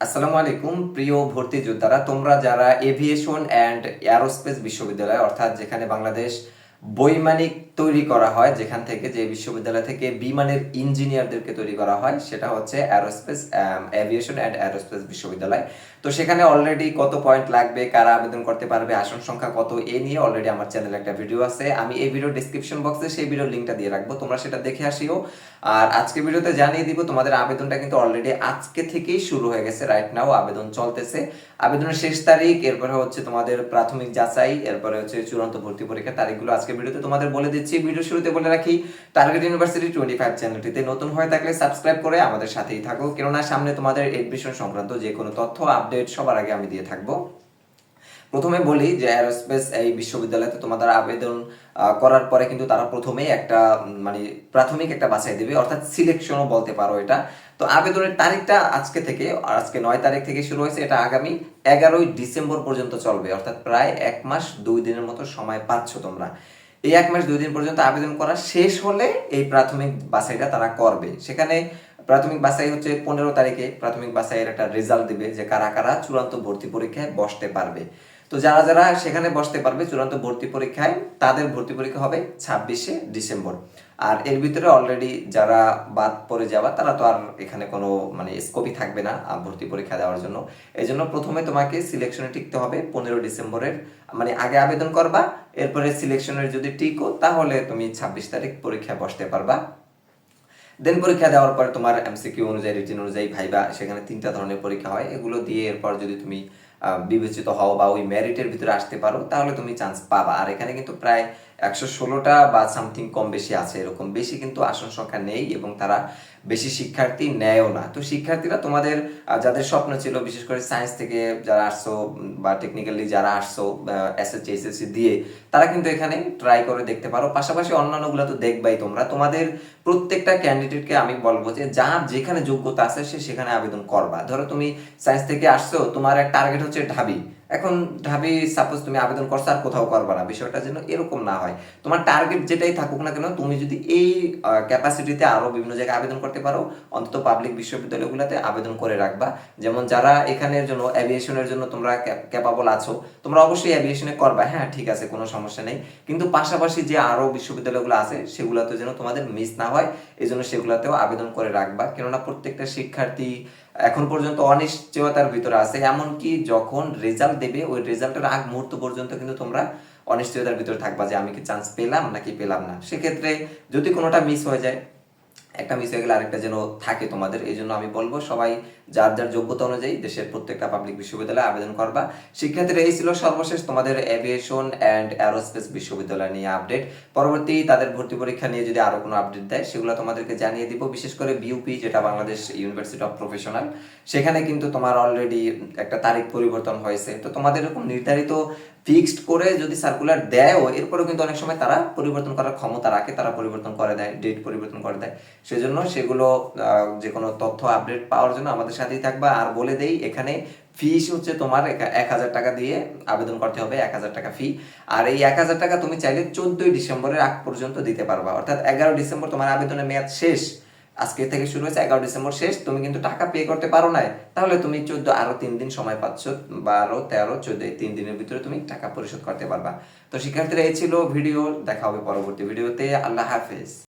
আসসালামু আলাইকুম প্রিয় ভর্তি যোদ্ধারা। তোমরা যারা এভিয়েশন অ্যান্ড এয়ারোস্পেস বিশ্ববিদ্যালয় অর্থাৎ যেখানে বাংলাদেশ বৈমানিক তৈরি করা হয়, যেখান থেকে যে বিশ্ববিদ্যালয় থেকে বিমানের ইঞ্জিনিয়ারদেরকে তৈরি করা হয়, সেটা হচ্ছে অ্যারোস্পেস এভিয়েশন অ্যান্ড অ্যারোস্পেস বিশ্ববিদ্যালয়। তো সেখানে অলরেডি কত পয়েন্ট লাগবে, কারা আবেদন করতে পারবে, আসন সংখ্যা কত, এ নিয়ে অলরেডি আমার চ্যানেলে একটা ভিডিও আছে। আমি এই ভিডিও ডিসক্রিপশন বক্সে সেই ভিডিওর লিঙ্কটা দিয়ে রাখব, তোমরা সেটা দেখে আসিও। আর আজকে ভিডিওতে জানিয়ে দিব, তোমাদের আবেদনটা কিন্তু অলরেডি আজকে থেকেই শুরু হয়ে গেছে রাইট নাও আবেদন চলতেছে। আবেদনের শেষ তারিখ, এরপরে হচ্ছে তোমাদের প্রাথমিক যাচাই, এরপরে হচ্ছে চূড়ান্ত ভর্তি পরীক্ষার তারিখগুলো আজকে ভিডিওতে তোমাদের বলে দিচ্ছি, ভিডিও শুরুতে বলে রাখি টার্গেট ইউনিভার্সিটি টোয়েন্টি ফাইভ চ্যানেলটিতে নতুন হয়ে থাকলে সাবস্ক্রাইব করে আমাদের সাথেই থাকো। কেননা সামনে তোমাদের এডমিশন সংক্রান্ত যে কোনো তথ্য আপডেট সবার আগে আমি দিয়ে থাকব। প্রথমে বলি যে অ্যারোস্পেস এই বিশ্ববিদ্যালয়তে তোমাদের আবেদন করার পরে কিন্তু তারা প্রথমেই একটা মানে প্রাথমিক একটা বাছাই দেবে, অর্থাৎ সিলেকশনও বলতে পারো এটা। তো আবেদনের তারিখটা আজকে থেকে আজকে নয় তারিখ থেকে শুরু হয়েছে, এটা আগামী এগারোই ডিসেম্বর পর্যন্ত চলবে, অর্থাৎ প্রায় এক মাস, দুই দিনের মতো সময় পাচ্ছ তোমরা। এই এক মাস, দুই দিন পর্যন্ত আবেদন করা শেষ হলে এই প্রাথমিক বাছাইটা তারা করবে। সেখানে প্রাথমিক বাছাই হচ্ছে পনেরো তারিখে প্রাথমিক বাছাইয়ের একটা রেজাল্ট দিবে যে কারা কারা চূড়ান্ত ভর্তি পরীক্ষায় বসতে পারবে। তো যারা যারা সেখানে বসতে পারবে চূড়ান্ত ভর্তি পরীক্ষায়, তাদের ভর্তি পরীক্ষা হবে ছাব্বিশে ডিসেম্বর। আর এর ভিতরে অলরেডি যারা বাদ পড়ে যাওয়া, তারা তো আর এখানে কোনো মানে স্কোপই থাকবে না ভর্তি পরীক্ষা দেওয়ার জন্য। এই জন্য প্রথমে তোমাকে সিলেকশনে টিকতে হবে পনেরো ডিসেম্বরের মানে আগে আবেদন করবা এরপরে সিলেকশনের যদি টিকো তাহলে তুমি ছাব্বিশ তারিখ পরীক্ষা বসতে পারবা। দেন পরীক্ষা দেওয়ার পরে তোমার এমসিকিউ অনুযায়ী রিটিন অনুযায়ী ভাইবা, সেখানে তিনটা ধরনের পরীক্ষা হয়। এগুলো দিয়ে এরপর যদি তুমি বিবেচিত হও বা ওই মেরিটের ভিতরে আসতে পারো, তাহলে তুমি চান্স পাবা। আর এখানে কিন্তু প্রায় একশো ষোলোটা বা সামথিং কম বেশি আছে, এরকম বেশি কিন্তু আসন সংখ্যা নেই এবং তারা বেশি শিক্ষার্থী নেয়ও না। তো শিক্ষার্থীরা তোমাদের যাদের স্বপ্ন ছিল, বিশেষ করে সায়েন্স থেকে যারা আসছো বা টেকনিক্যালি যারা আসছো এসএসসি এসএসসি দিয়ে, তারা কিন্তু এখানে ট্রাই করে দেখতে পারো। পাশাপাশি অন্যান্যগুলো তো দেখবাই তোমরা। তোমাদের প্রত্যেকটা ক্যান্ডিডেটকে আমি বলব যে, যার যেখানে যোগ্যতা আছে, সে সেখানে আবেদন করবা। ধরো তুমি সায়েন্স থেকে আসছো, তোমার এক টার্গেট হচ্ছে ঢাবি। এখন ঢাবি সাপোজ তুমি আবেদন করছ আর কোথাও করবা না, বিষয়টা যেন এরকম না হয়। তোমার টার্গেট যেটাই থাকুক না কেন, তুমি যদি এই ক্যাপাসিটিতে আরও বিভিন্ন জায়গায় আবেদন করতে পারো, অন্তত পাবলিক বিশ্ববিদ্যালয়গুলোতে আবেদন করে রাখবা। যেমন যারা এখানের জন্য অ্যাভিয়েশনের জন্য তোমরা ক্যাপাবল আছো, তোমরা অবশ্যই অ্যাভিয়েশনে করবা। হ্যাঁ ঠিক আছে, কোনো সমস্যা নেই। কিন্তু পাশাপাশি যে আরও বিশ্ববিদ্যালয়গুলো আছে, সেগুলোতে যেন তোমাদের মিস না হয় এই জন্য সেগুলোতেও আবেদন করে রাখবা। কেননা প্রত্যেকটা শিক্ষার্থী এখন পর্যন্ত অনিশ্চয়তার ভিতরে আছে। এমনকি যখন রেজাল্ট দেবে, ওই রেজাল্টের আগ মুহূর্ত পর্যন্ত কিন্তু তোমরা অনিশ্চয়তার ভিতরে থাকবা যে আমি কি চান্স পেলাম নাকি পেলাম না। সেক্ষেত্রে যদি কোনোটা মিস হয়ে যায় একটা মিস হয়ে গেলে আরেকটা যেন থাকে তোমাদের এই জন্য আমি বলব সবাই যার যার যোগ্যতা অনুযায়ী দেশের প্রত্যেকটা পাবলিক বিশ্ববিদ্যালয়ে আবেদন করবা। শিক্ষার্থীরা এই ছিল সর্বশেষ তোমাদের এভিয়েশন অ্যান্ড অ্যারোস্পেস বিশ্ববিদ্যালয় নিয়ে আপডেট পরবর্তী তাদের ভর্তি পরীক্ষা নিয়ে যদি আরও কোনো আপডেট দেয়, সেগুলো তোমাদেরকে জানিয়ে দিব, বিশেষ করে বিউপি যেটা বাংলাদেশ ইউনিভার্সিটি অফ প্রফেশনাল সেখানে কিন্তু তোমার অলরেডি একটা তারিখ পরিবর্তন হয়েছে। তো তোমাদের এরকম নির্ধারিত ফিক্সড করে যদি সার্কুলার দেয়ও, এরপরেও কিন্তু অনেক সময় তারা পরিবর্তন করার ক্ষমতা রাখে, তারা পরিবর্তন করে দেয় ডেট পরিবর্তন করে দেয়। সেজন্য সেগুলো যে কোনো তথ্য আপডেট পাওয়ার জন্য আমাদের সাথেই থাকবা। আর বলে দেই, এখানে ফিস হচ্ছে তোমার এক হাজার টাকা দিয়ে আবেদন করতে হবে, এক হাজার টাকা ফি আর এই এক হাজার টাকা তুমি চাইলে চোদ্দই ডিসেম্বরের আগ পর্যন্ত দিতে পারবা। অর্থাৎ এগারো ডিসেম্বর তোমার আবেদনের মেয়াদ শেষ। আজকে থেকে শুরু হয়েছে, এগারো ডিসেম্বর শেষ, তুমি কিন্তু টাকা পে করতে পারো না তাহলে তুমি চোদ্দ, আরও তিন দিন সময় পাচ্ছ, বারো, তেরো, চোদ্দ, এই তিন দিনের ভিতরে তুমি টাকা পরিশোধ করতে পারবা। তো শিক্ষার্থীরা, এই ছিল ভিডিও, দেখা হবে পরবর্তী ভিডিওতে, আল্লাহ হাফেজ।